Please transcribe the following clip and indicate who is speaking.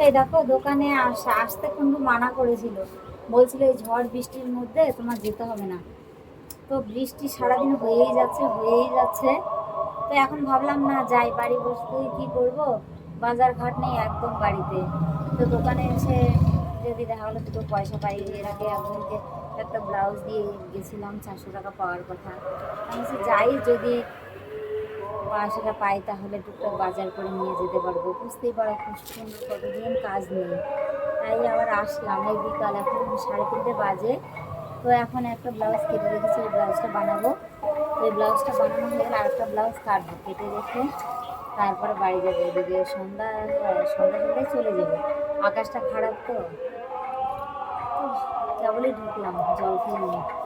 Speaker 1: এই দেখো, দোকানে আস- আসতে কিন্তু মানা করেছিল। বলছিল, এই ঝড় বৃষ্টির মধ্যে তোমার যেতে হবে না। তো বৃষ্টি সারাদিন হয়েই যাচ্ছে হয়েই যাচ্ছে। তো এখন ভাবলাম, না, যাই, বাড়ি বসতে কি করব? বাজার ঘাট নেই একদম বাড়িতে। তো দোকানে এসে যদি দেখা হলো দুটো পয়সা পাই এর আগে একজনকে একটা ব্লাউজ দিয়ে গেছিলাম, চারশো টাকা পাওয়ার কথা। আমি যাই, যদি পয়সাটা পাই তাহলে টুকটাক বাজার করে নিয়ে যেতে পারব। বুঝতেই পারো খুব সুন্দর কতদিন কাজ নেই। তাই আবার আসলাম এই বিকাল এখন সাড়ে তিনটে বাজে। তো এখন একটা ব্লাউজ কেটে রেখেছি ওই ব্লাউজটা বানাবো। ওই ব্লাউজটা বানানো হয়ে গেলে আরেকটা ব্লাউজ কাটবো কেটে রেখে তারপরে বাড়ি যাব এদিকে। সন্ধ্যা হ্যাঁ, সন্ধ্যা সন্ধ্যায় চলে যাব। আকাশটা খারাপ তো? কেবলই ঢুকলাম জল খেয়ে নিয়ে।